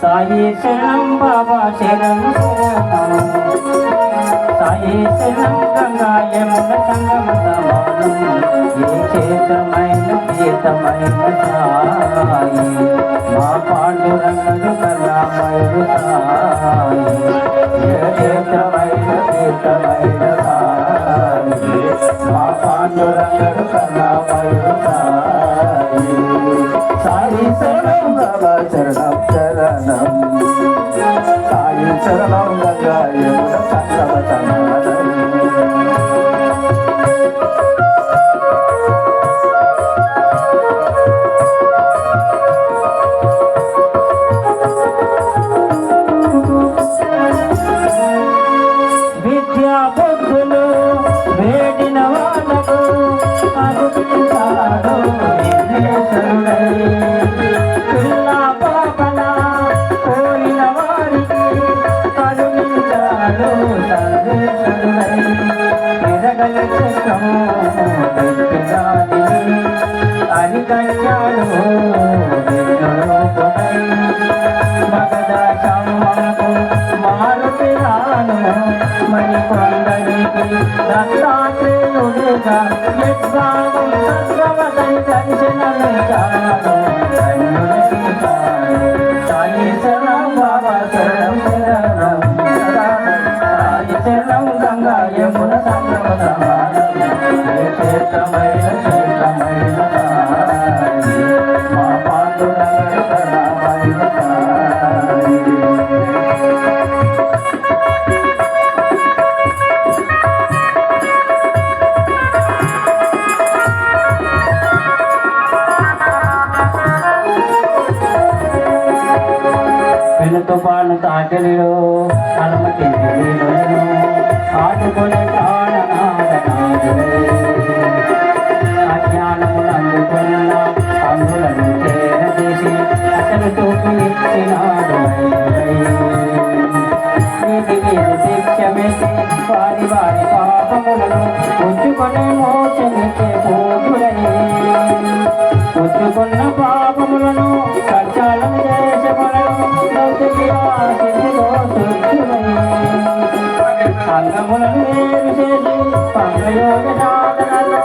సాయి శరణం బాబా శరణం సాయి శరణం గంగా యమున సంగమ సమానం ఏ చేతమైన చేతమైన సాయి. చరణం చరణం సాయి చరణం గంగా ఎరగల చక్రము పెట్టినాది అరికట్టాడు విఘ్నరూపుడై. మగధ సమ్మకు మరి కొందరికి దత్తాత్రేయుడిగా యద్భావం సద్భవతై యమున సంగమ వెనుక పాను తాటలిలో అనుమతించి ఆటుకునే ప్రాణనాథనాథుడే అజ్ఞానమునందుకున్న అందులను చేరదీసి అతను తోపు ఇచ్చినాడు వీటి వారి వారి పాపములను ఉంచుకొని మోచనిచ్చే ఉంచుకున్న పాపములను కష్టాలను చేయ అంగములను వేరు చేసి పంగయోగ సాధనలో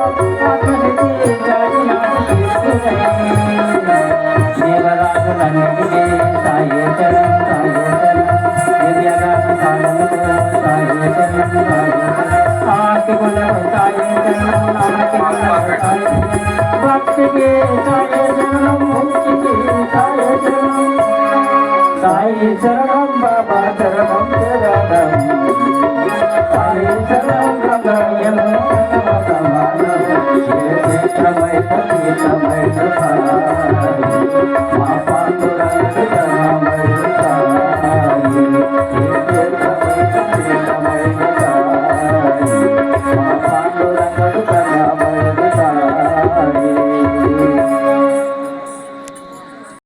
ఆత్మశక్తి కలిగినాడు దేవరాజులన్నిటికీ సాయి చరణం సాయి చరణం దివ్యగాని సాధనకు సాయి చరణం సాయి చరణం ఆస్తికులకు సాయి చరణం నామకి సాయి చరణం భక్తికి సాయి చరణం ముక్తికి సాయి చరణం సాయి చరణం బాబా చరణం చరణం సాయి చరణం గంగాయం సమానం ఏ క్షేత్రమైన తీర్థమైన